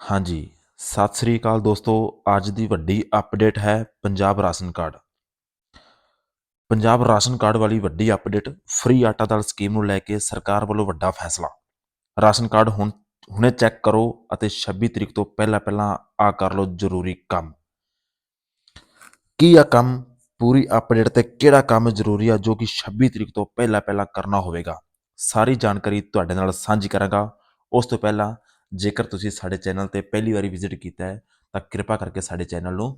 ਹਾਂਜੀ, ਸਤਿ ਸ੍ਰੀ ਅਕਾਲ ਦੋਸਤੋ ਅੱਜ ਦੀ ਵੱਡੀ ਅਪਡੇਟ ਹੈ Punjab ration card. Punjab ration card ਵਾਲੀ ਵੱਡੀ ਅਪਡੇਟ ਫ੍ਰੀ ਆਟਾ ਦਾਲ ਸਕੀਮ ਨੂੰ ਲੈ ਕੇ ਸਰਕਾਰ ਵੱਲੋਂ ਵੱਡਾ ਫੈਸਲਾ। ਰਾਸ਼ਨ ਕਾਰਡ ਹੁਣ ਹੁਣੇ ਚੈੱਕ ਕਰੋ ਅਤੇ 26 ਤਰੀਕ ਤੋਂ ਪਹਿਲਾਂ ਪਹਿਲਾਂ ਆ ਕਰ ਲਓ ਜ਼ਰੂਰੀ ਕੰਮ। ਕੀ ਆ ਕੰਮ? ਪੂਰੀ ਅਪਡੇਟ ਤੇ ਕਿਹੜਾ ਕੰਮ ਜ਼ਰੂਰੀ ਆ ਜੋ ਕਿ 26 ਤਰੀਕ ਤੋਂ ਪਹਿਲਾਂ ਪਹਿਲਾਂ ਕਰਨਾ ਹੋਵੇਗਾ? ਸਾਰੀ ਜਾਣਕਾਰੀ ਤੁਹਾਡੇ ਨਾਲ ਸਾਂਝੀ ਕਰਾਂਗਾ। ਉਸ ਤੋਂ ਪਹਿਲਾਂ ਜੇਕਰ ਤੁਸੀਂ ਸਾਡੇ ਚੈਨਲ ਤੇ ਪਹਿਲੀ ਵਾਰੀ ਵਿਜ਼ਿਟ ਕੀਤਾ ਹੈ, ਤਾਂ ਕਿਰਪਾ ਕਰਕੇ ਸਾਡੇ ਚੈਨਲ ਨੂੰ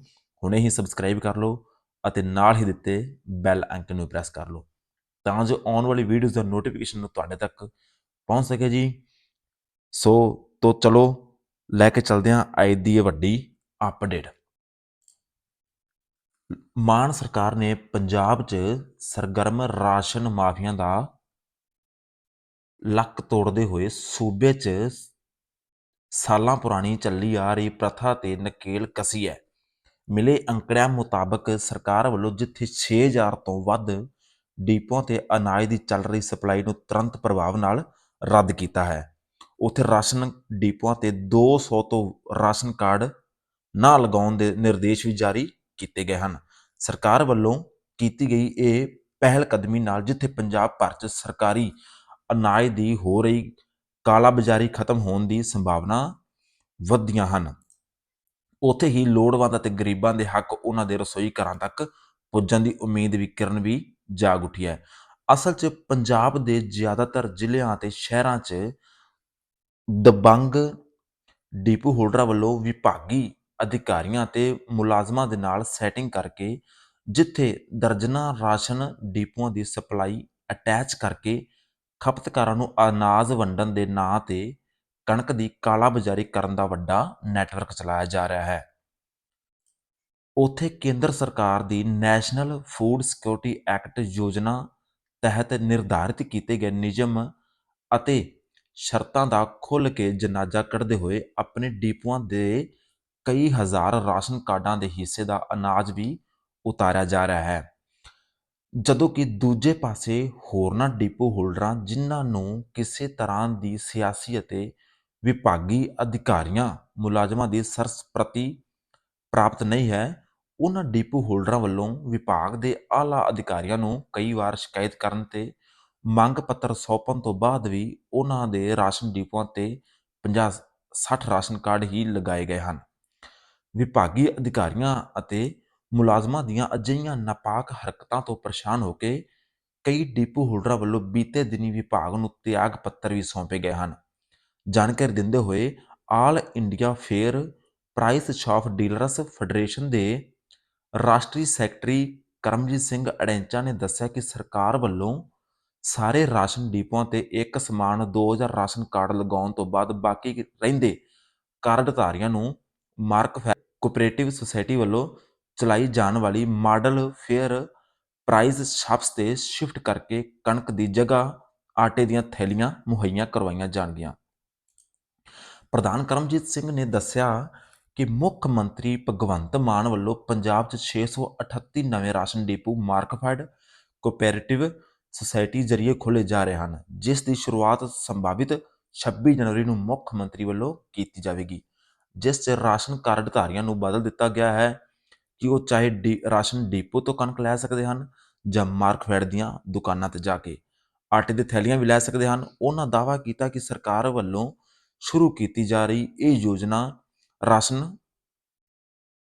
ਹੁਣੇ ਹੀ ਸਬਸਕ੍ਰਾਈਬ ਕਰ ਲਓ ਅਤੇ ਨਾਲ ਹੀ ਦਿੱਤੇ ਬੈਲ ਆਈਕਨ ਨੂੰ ਪ੍ਰੈਸ ਕਰ ਲਓ, ਤਾਂ ਜੋ ਆਉਣ ਵਾਲੀ ਵੀਡੀਓਜ਼ ਦਾ ਨੋਟੀਫਿਕੇਸ਼ਨ ਤੁਹਾਡੇ ਤੱਕ ਪਹੁੰਚ ਸਕੇ ਜੀ। ਸੋ ਤੋ ਚਲੋ, ਲੈ ਕੇ ਚਲਦੇ ਹਾਂ ਅੱਜ ਦੀ ਇਹ ਵੱਡੀ ਅਪਡੇਟ ਮਾਨ ਸਰਕਾਰ ਨੇ ਪੰਜਾਬ 'ਚ ਸਰਗਰਮ ਰਾਸ਼ਨ ਮਾਫੀਆਂ ਦਾ ਲੱਕ ਤੋੜਦੇ ਹੋਏ ਸੂਬੇ 'ਚ ਸਾਲਾਂ ਪੁਰਾਣੀ ਚੱਲੀ ਆ ਰਹੀ ਪ੍ਰਥਾ ਤੇ ਨਕੇਲ ਕਸੀ ਹੈ। ਮਿਲੇ ਅੰਕੜਿਆਂ ਮੁਤਾਬਕ ਸਰਕਾਰ ਵੱਲੋਂ ਜਿੱਥੇ 6000 ਤੋਂ ਵੱਧ ਡੀਪੋਆਂ ਤੇ ਅਨਾਜ ਦੀ ਚੱਲ ਰਹੀ ਸਪਲਾਈ ਨੂੰ ਤੁਰੰਤ ਪ੍ਰਭਾਵ ਨਾਲ ਰੱਦ ਕੀਤਾ ਹੈ। ਉੱਥੇ ਰਾਸ਼ਨ ਡੀਪੋਆਂ ਤੇ 200 ਤੋਂ ਰਾਸ਼ਨ ਕਾਰਡ ਨਾ ਲਗਾਉਣ ਦੇ ਨਿਰਦੇਸ਼ ਵੀ ਜਾਰੀ ਕੀਤੇ ਗਏ ਹਨ। ਸਰਕਾਰ ਵੱਲੋਂ ਕੀਤੀ ਗਈ ਇਹ ਪਹਿਲ ਕਦਮੀ ਨਾਲ ਜਿੱਥੇ ਪੰਜਾਬ ਭਰ 'ਚ ਸਰਕਾਰੀ ਅਨਾਜ ਦੀ ਹੋ ਰਹੀ ਕਾਲਾ ਬਾਜ਼ਾਰੀ ਖਤਮ ਹੋਣ ਦੀ ਸੰਭਾਵਨਾ ਵਧੀਆਂ ਹਨ। ਉੱਥੇ ਹੀ ਲੋੜਵੰਦ ਅਤੇ ਗਰੀਬਾਂ ਦੇ ਹੱਕ ਉਹਨਾਂ ਦੇ ਰਸੋਈ ਘਰਾਂ ਤੱਕ ਪੁੱਜਣ ਦੀ ਉਮੀਦ ਵੀ ਕਿਰਨ ਵੀ ਜਾਗ ਉੱਠੀ ਹੈ। ਅਸਲ 'ਚ ਪੰਜਾਬ ਦੇ ਜ਼ਿਆਦਾਤਰ ਜ਼ਿਲ੍ਹਿਆਂ ਅਤੇ ਸ਼ਹਿਰਾਂ 'ਚ ਦਬੰਗ ਡੀਪੂ ਹੋਲਡਰਾਂ ਵੱਲੋਂ ਵਿਭਾਗੀ ਅਧਿਕਾਰੀਆਂ ਅਤੇ ਮੁਲਾਜ਼ਮਾਂ ਦੇ ਨਾਲ ਸੈਟਿੰਗ ਕਰਕੇ ਜਿੱਥੇ ਦਰਜਨਾਂ ਰਾਸ਼ਨ ਡੀਪੂਆਂ ਦੀ ਸਪਲਾਈ ਅਟੈਚ ਕਰਕੇ ਖਪਤਕਾਰਾਂ ਨੂੰ ਅਨਾਜ ਵੰਡਣ ਦੇ ਨਾਂ ਤੇ ਕਣਕ ਦੀ ਕਾਲਾਬਾਜ਼ਾਰੀ ਕਰਨ ਦਾ ਵੱਡਾ ਨੈਟਵਰਕ ਚਲਾਇਆ ਜਾ ਰਿਹਾ ਹੈ। ਉੱਥੇ ਕੇਂਦਰ ਸਰਕਾਰ ਦੀ ਨੈਸ਼ਨਲ ਫੂਡ ਸਿਕਿਉਰਿਟੀ ਐਕਟ ਯੋਜਨਾ ਤਹਿਤ ਨਿਰਧਾਰਿਤ ਕੀਤੇ ਗਏ ਨਿਯਮ ਅਤੇ ਸ਼ਰਤਾਂ ਦਾ ਖੁੱਲ੍ਹ ਕੇ ਜਨਾਜ਼ਾ ਕੱਢਦੇ ਹੋਏ ਆਪਣੇ ਡੀਪੂਆਂ ਦੇ ਕਈ ਹਜ਼ਾਰ ਰਾਸ਼ਨ ਕਾਰਡਾਂ ਦੇ ਹਿੱਸੇ ਦਾ ਅਨਾਜ ਵੀ ਉਤਾਰਿਆ ਜਾ ਰਿਹਾ ਹੈ। ਜਦੋਂ ਕਿ ਦੂਜੇ ਪਾਸੇ ਹੋਰਨਾਂ ਡੀਪੂ ਹੋਲਡਰਾਂ ਜਿਨ੍ਹਾਂ ਨੂੰ ਕਿਸੇ ਤਰ੍ਹਾਂ ਦੀ ਸਿਆਸੀ ਅਤੇ ਵਿਭਾਗੀ ਅਧਿਕਾਰੀਆਂ, ਮੁਲਾਜ਼ਮਾਂ ਦੀ ਸਰਸਪ੍ਰਤੀ ਪ੍ਰਾਪਤ ਨਹੀਂ ਹੈ, ਉਹਨਾਂ ਡੀਪੂ ਹੋਲਡਰਾਂ ਵੱਲੋਂ ਵਿਭਾਗ ਦੇ ਆਲਾ ਅਧਿਕਾਰੀਆਂ ਨੂੰ ਕਈ ਵਾਰ ਸ਼ਿਕਾਇਤ ਕਰਨ ਤੇ ਮੰਗ ਪੱਤਰ ਸੌਂਪਣ ਤੋਂ ਬਾਅਦ ਵੀ ਉਹਨਾਂ ਦੇ ਰਾਸ਼ਨ ਡਿਪੂਆਂ ਤੇ 50 60 ਰਾਸ਼ਨ ਕਾਰਡ ਹੀ ਲਗਾਏ ਗਏ ਹਨ। ਵਿਭਾਗੀ ਅਧਿਕਾਰੀਆਂ ਅਤੇ ਮੁਲਾਜ਼ਮਾਂ ਦੀਆਂ ਅਜਿਹੀਆਂ ਨਾਪਾਕ ਹਰਕਤਾਂ ਤੋਂ ਪਰੇਸ਼ਾਨ ਹੋ ਕੇ ਕਈ ਡੀਪੂ ਹੋਲਡਰਾਂ ਵੱਲੋਂ ਬੀਤੇ ਦਿਨੀ ਵਿਭਾਗ ਨੂੰ ਤਿਆਗ ਪੱਤਰ ਵੀ ਸੌਂਪੇ ਗਏ ਹਨ। ਜਾਣਕਾਰੀ ਦਿੰਦੇ ਹੋਏ all India fair price shop dealers federation ਦੇ ਰਾਸ਼ਟਰੀ ਸੈਕਟਰੀ ਕਰਮਜੀਤ ਸਿੰਘ ਅੜੈਂਚਾ ਨੇ ਦੱਸਿਆ ਕਿ ਸਰਕਾਰ ਵੱਲੋਂ ਸਾਰੇ ਰਾਸ਼ਨ ਡਿਪੂਆਂ ਤੇ ਇੱਕ ਸਮਾਨ 2000 ਰਾਸ਼ਨ ਕਾਰਡ ਲਗਾਉਣ ਤੋਂ ਬਾਅਦ ਬਾਕੀ ਰਹਿੰਦੇ ਕਾਰਡ ਧਾਰੀਆਂ ਨੂੰ ਮਾਰਕ ਕੋਪਰੇਟਿਵ ਸੁਸਾਇਟੀ ਵੱਲੋਂ ਚਲਾਈ ਜਾਣ ਵਾਲੀ ਮਾਡਲ ਫੇਅਰ ਪ੍ਰਾਈਸ ਸ਼ਾਪਸ ਤੇ ਸ਼ਿਫਟ ਕਰਕੇ ਕਣਕ ਦੀ ਜਗ੍ਹਾ ਆਟੇ ਦੀਆਂ ਥੈਲੀਆਂ ਮੁਹੱਈਆ ਕਰਵਾਈਆਂ ਜਾਣਗੀਆਂ। ਪ੍ਰਧਾਨ ਕਰਮਜੀਤ ਸਿੰਘ ਨੇ ਦੱਸਿਆ ਕਿ ਮੁੱਖ ਮੰਤਰੀ ਭਗਵੰਤ ਮਾਨ ਵੱਲੋਂ ਪੰਜਾਬ 'ਚ 638 ਨਵੇਂ ration depot Markfed cooperative society ਜ਼ਰੀਏ ਖੋਲ੍ਹੇ ਜਾ ਰਹੇ ਹਨ, ਜਿਸ ਦੀ ਸ਼ੁਰੂਆਤ ਸੰਭਾਵਿਤ 26 ਜਨਵਰੀ ਨੂੰ ਮੁੱਖ ਮੰਤਰੀ ਵੱਲੋਂ ਕੀਤੀ ਜਾਵੇਗੀ, ਜਿਸ 'ਚ ਰਾਸ਼ਨ ਕਾਰਡ ਧਾਰੀਆਂ ਨੂੰ ਬਦਲ ਦਿੱਤਾ ਗਿਆ ਹੈ। ਕਿ ਉਹ ਚਾਹੇ ਡੀ, ਰਾਸ਼ਨ ਡਿਪੂ ਤੋਂ ਕਣਕ ਲੈ ਸਕਦੇ ਹਨ ਜਾਂ ਮਾਰਕਫੈਡ ਦੀਆਂ ਦੁਕਾਨਾਂ ਤੇ ਜਾ ਕੇ ਆਟੇ ਦੀ ਥੈਲੀਆਂ ਵੀ ਲੈ ਸਕਦੇ ਹਨ। ਉਹਨਾਂ ਦਾਅਵਾ ਕੀਤਾ ਕਿ ਸਰਕਾਰ ਵੱਲੋਂ ਸ਼ੁਰੂ ਕੀਤੀ ਜਾ ਰਹੀ ਇਹ ਯੋਜਨਾ ਰਾਸ਼ਨ,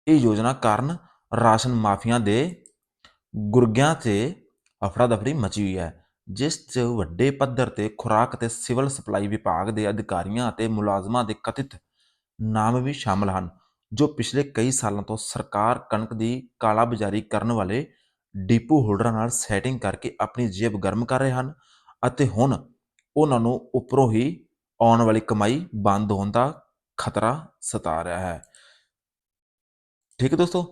ਇਹ ਯੋਜਨਾ ਕਾਰਨ ਰਾਸ਼ਨ ਮਾਫੀਆਂ ਦੇ ਗੁਰਗਿਆਂ ਤੇ ਅਫੜਾ ਦਫੜੀ ਮਚੀ ਹੋਈ ਹੈ, ਜਿਸ 'ਚ ਵੱਡੇ ਪੱਧਰ ਤੇ ਖੁਰਾਕ ਤੇ ਸਿਵਲ ਸਪਲਾਈ ਵਿਭਾਗ ਦੇ ਅਧਿਕਾਰੀਆਂ ਅਤੇ ਮੁਲਾਜ਼ਮਾਂ ਦੇ ਕਥਿਤ ਨਾਮ ਵੀ ਸ਼ਾਮਲ ਹਨ। ਜੋ ਪਿਛਲੇ ਕਈ ਸਾਲਾਂ ਤੋਂ ਸਰਕਾਰ ਕਣਕ ਦੀ ਕਾਲਾ ਬਾਜ਼ਾਰੀ ਕਰਨ ਵਾਲੇ ਡੀਪੂ ਹੋਲਡਰਾਂ ਨਾਲ ਸੈਟਿੰਗ ਕਰਕੇ ਆਪਣੀ ਜੇਬ ਗਰਮ ਕਰ ਰਹੇ ਹਨ ਅਤੇ ਹੁਣ ਉਹਨਾਂ ਨੂੰ ਉੱਪਰੋਂ ਹੀ ਆਉਣ ਵਾਲੀ ਕਮਾਈ ਬੰਦ ਹੋਣ ਦਾ ਖਤਰਾ ਸਤਾ ਰਿਹਾ ਹੈ। ਠੀਕ ਹੈ ਦੋਸਤੋ,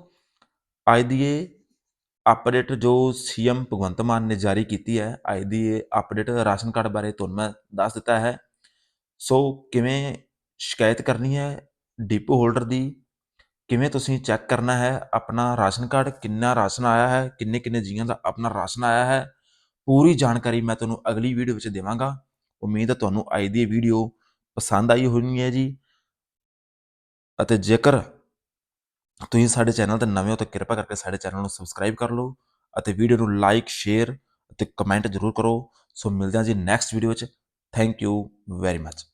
ਅੱਜ ਦੀ ਇਹ ਅਪਡੇਟ ਜੋ ਸੀਐਮ ਭਗਵੰਤ ਮਾਨ ਨੇ ਜਾਰੀ ਕੀਤੀ ਹੈ, ਅੱਜ ਦੀ ਇਹ ਅਪਡੇਟ ਰਾਸ਼ਨ ਕਾਰਡ ਬਾਰੇ ਤੁਹਾਨੂੰ ਮੈਂ ਦੱਸ ਦਿੱਤਾ ਹੈ। ਸੋ ਕਿਵੇਂ ਸ਼ਿਕਾਇਤ ਕਰਨੀ ਹੈ ਡਿਪੋ ਹੋਲਡਰ ਦੀ ਕਿਵੇਂ ਤੁਸੀਂ ਚੈੱਕ ਕਰਨਾ ਹੈ? ਆਪਣਾ ਰਾਸ਼ਨ ਕਾਰਡ ਕਿੰਨਾ ਰਾਸ਼ਨ ਆਇਆ ਹੈ? ਕਿੰਨੇ ਕਿੰਨੇ ਜੀਆਂ ਦਾ ਆਪਣਾ ਰਾਸ਼ਨ ਆਇਆ ਹੈ? ਪੂਰੀ ਜਾਣਕਾਰੀ ਮੈਂ ਤੁਹਾਨੂੰ ਅਗਲੀ ਵੀਡੀਓ ਵਿੱਚ ਦੇਵਾਂਗਾ। ਉਮੀਦ ਹੈ ਤੁਹਾਨੂੰ ਅੱਜ ਦੀ ਵੀਡੀਓ ਪਸੰਦ ਆਈ ਹੋਣੀ ਹੈ ਜੀ। ਅਤੇ ਜੇਕਰ ਤੁਸੀਂ ਸਾਡੇ ਚੈਨਲ ਤੇ ਨਵੇਂ ਹੋ ਤਾਂ ਕਿਰਪਾ ਕਰਕੇ ਸਾਡੇ ਚੈਨਲ ਨੂੰ ਸਬਸਕ੍ਰਾਈਬ ਕਰ ਲਓ ਅਤੇ ਵੀਡੀਓ ਨੂੰ ਲਾਈਕ ਸ਼ੇਅਰ ਅਤੇ ਕਮੈਂਟ ਜ਼ਰੂਰ ਕਰੋ। ਸੋ ਮਿਲਦੇ ਹਾਂ ਜੀ ਨੈਕਸਟ ਵੀਡੀਓ ਵਿੱਚ। Thank you very much